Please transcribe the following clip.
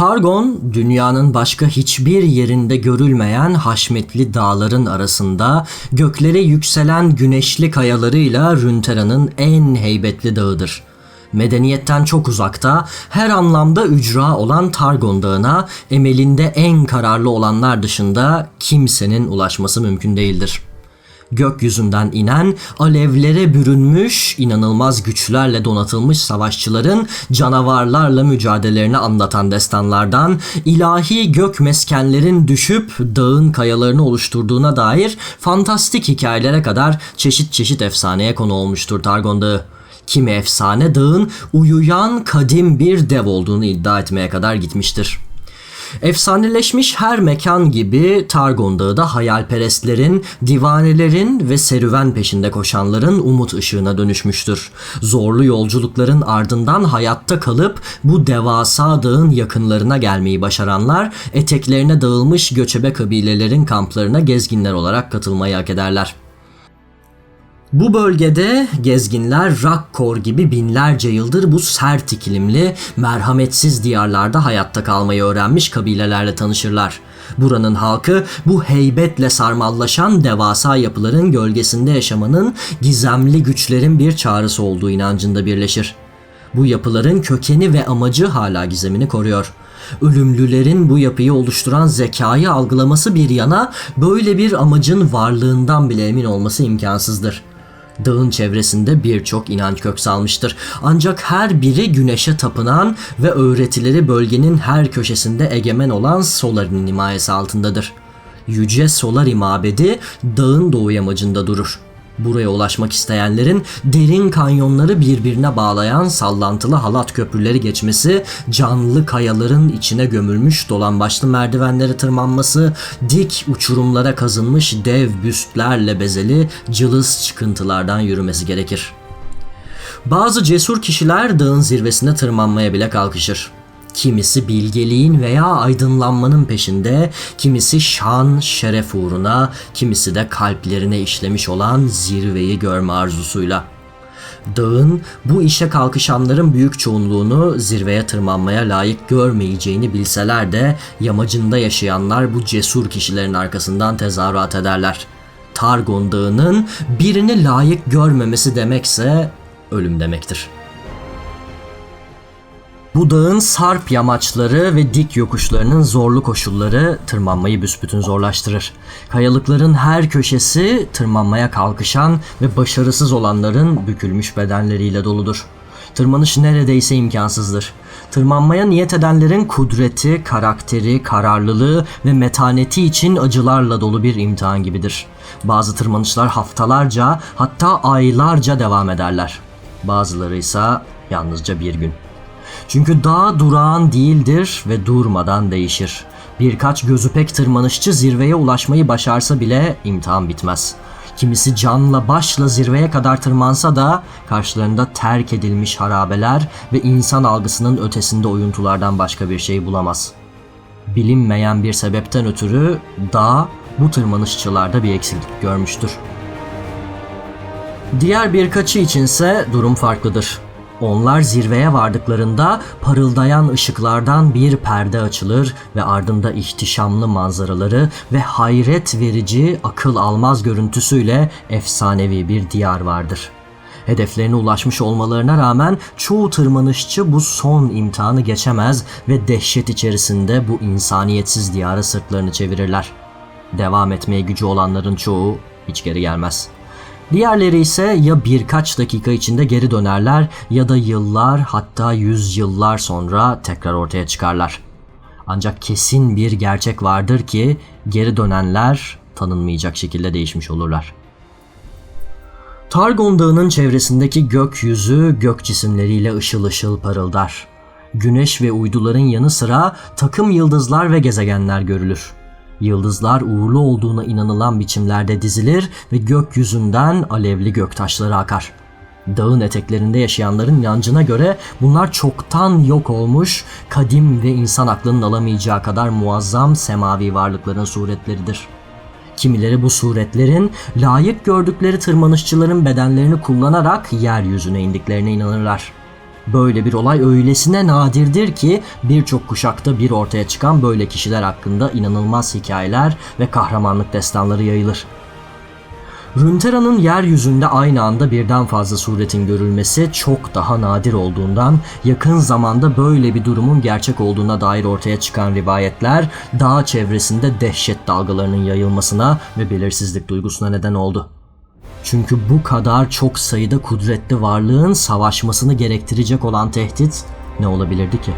Targon, dünyanın başka hiçbir yerinde görülmeyen haşmetli dağların arasında göklere yükselen güneşli kayalarıyla Runeterra'nın en heybetli dağıdır. Medeniyetten çok uzakta, her anlamda ücra olan Targon Dağı'na emelinde en kararlı olanlar dışında kimsenin ulaşması mümkün değildir.'' Gökyüzünden inen, alevlere bürünmüş, inanılmaz güçlerle donatılmış savaşçıların canavarlarla mücadelelerini anlatan destanlardan, ilahi gök meskenlerin düşüp dağın kayalarını oluşturduğuna dair fantastik hikayelere kadar çeşit çeşit efsaneye konu olmuştur Targon. Kimi efsane dağın uyuyan kadim bir dev olduğunu iddia etmeye kadar gitmiştir. Efsaneleşmiş her mekan gibi Targon Dağı da hayalperestlerin, divanelerin ve serüven peşinde koşanların umut ışığına dönüşmüştür. Zorlu yolculukların ardından hayatta kalıp bu devasa dağın yakınlarına gelmeyi başaranlar eteklerine dağılmış göçebe kabilelerin kamplarına gezginler olarak katılmayı hak ederler. Bu bölgede gezginler Rakkor gibi binlerce yıldır bu sert iklimli, merhametsiz diyarlarda hayatta kalmayı öğrenmiş kabilelerle tanışırlar. Buranın halkı bu heybetle sarmallaşan devasa yapıların gölgesinde yaşamanın gizemli güçlerin bir çağrısı olduğu inancında birleşir. Bu yapıların kökeni ve amacı hala gizemini koruyor. Ölümlülerin bu yapıyı oluşturan zekayı algılaması bir yana böyle bir amacın varlığından bile emin olması imkansızdır. Dağın çevresinde birçok inanç kök salmıştır. Ancak her biri güneşe tapınan ve öğretileri bölgenin her köşesinde egemen olan Solar'ın himayesi altındadır. Yüce Solar mabedi dağın doğu yamacında durur. Buraya ulaşmak isteyenlerin derin kanyonları birbirine bağlayan sallantılı halat köprüleri geçmesi, canlı kayaların içine gömülmüş dolan başlı merdivenleri tırmanması, dik uçurumlara kazınmış dev büstlerle bezeli cılız çıkıntılardan yürümesi gerekir. Bazı cesur kişiler dağın zirvesine tırmanmaya bile kalkışır. Kimisi bilgeliğin veya aydınlanmanın peşinde, kimisi şan, şeref uğruna, kimisi de kalplerine işlemiş olan zirveyi görme arzusuyla. Dağın bu işe kalkışanların büyük çoğunluğunu zirveye tırmanmaya layık görmeyeceğini bilseler de yamacında yaşayanlar bu cesur kişilerin arkasından tezahürat ederler. Targon Dağı'nın birini layık görmemesi demekse ölüm demektir.'' Bu dağın sarp yamaçları ve dik yokuşlarının zorlu koşulları tırmanmayı büsbütün zorlaştırır. Kayalıkların her köşesi tırmanmaya kalkışan ve başarısız olanların bükülmüş bedenleriyle doludur. Tırmanış neredeyse imkansızdır. Tırmanmaya niyet edenlerin kudreti, karakteri, kararlılığı ve metaneti için acılarla dolu bir imtihan gibidir. Bazı tırmanışlar haftalarca hatta aylarca devam ederler. Bazıları ise yalnızca bir gün. Çünkü dağ durağan değildir ve durmadan değişir. Birkaç gözü pek tırmanışçı zirveye ulaşmayı başarsa bile imtihan bitmez. Kimisi canla başla zirveye kadar tırmansa da karşılarında terk edilmiş harabeler ve insan algısının ötesinde oyuntulardan başka bir şey bulamaz. Bilinmeyen bir sebepten ötürü dağ bu tırmanışçılarda bir eksiklik görmüştür. Diğer birkaçı içinse durum farklıdır. Onlar zirveye vardıklarında parıldayan ışıklardan bir perde açılır ve ardında ihtişamlı manzaraları ve hayret verici akıl almaz görüntüsüyle efsanevi bir diyar vardır. Hedeflerine ulaşmış olmalarına rağmen çoğu tırmanışçı bu son imtihanı geçemez ve dehşet içerisinde bu insaniyetsiz diyara sırtlarını çevirirler. Devam etmeye gücü olanların çoğu hiç geri gelmez.'' Diğerleri ise ya birkaç dakika içinde geri dönerler ya da yıllar hatta yüz yıllar sonra tekrar ortaya çıkarlar. Ancak kesin bir gerçek vardır ki geri dönenler tanınmayacak şekilde değişmiş olurlar. Targon Dağı'nın çevresindeki gökyüzü gök cisimleriyle ışıl ışıl parıldar. Güneş ve uyduların yanı sıra takım yıldızlar ve gezegenler görülür. Yıldızlar uğurlu olduğuna inanılan biçimlerde dizilir ve gökyüzünden alevli göktaşları akar. Dağın eteklerinde yaşayanların yancına göre bunlar çoktan yok olmuş, kadim ve insan aklının alamayacağı kadar muazzam semavi varlıkların suretleridir. Kimileri bu suretlerin layık gördükleri tırmanışçıların bedenlerini kullanarak yeryüzüne indiklerine inanırlar. Böyle bir olay öylesine nadirdir ki birçok kuşakta bir ortaya çıkan böyle kişiler hakkında inanılmaz hikayeler ve kahramanlık destanları yayılır. Runeterra'nın yeryüzünde aynı anda birden fazla suretin görülmesi çok daha nadir olduğundan yakın zamanda böyle bir durumun gerçek olduğuna dair ortaya çıkan rivayetler dağ çevresinde dehşet dalgalarının yayılmasına ve belirsizlik duygusuna neden oldu. Çünkü bu kadar çok sayıda kudretli varlığın savaşmasını gerektirecek olan tehdit ne olabilirdi ki?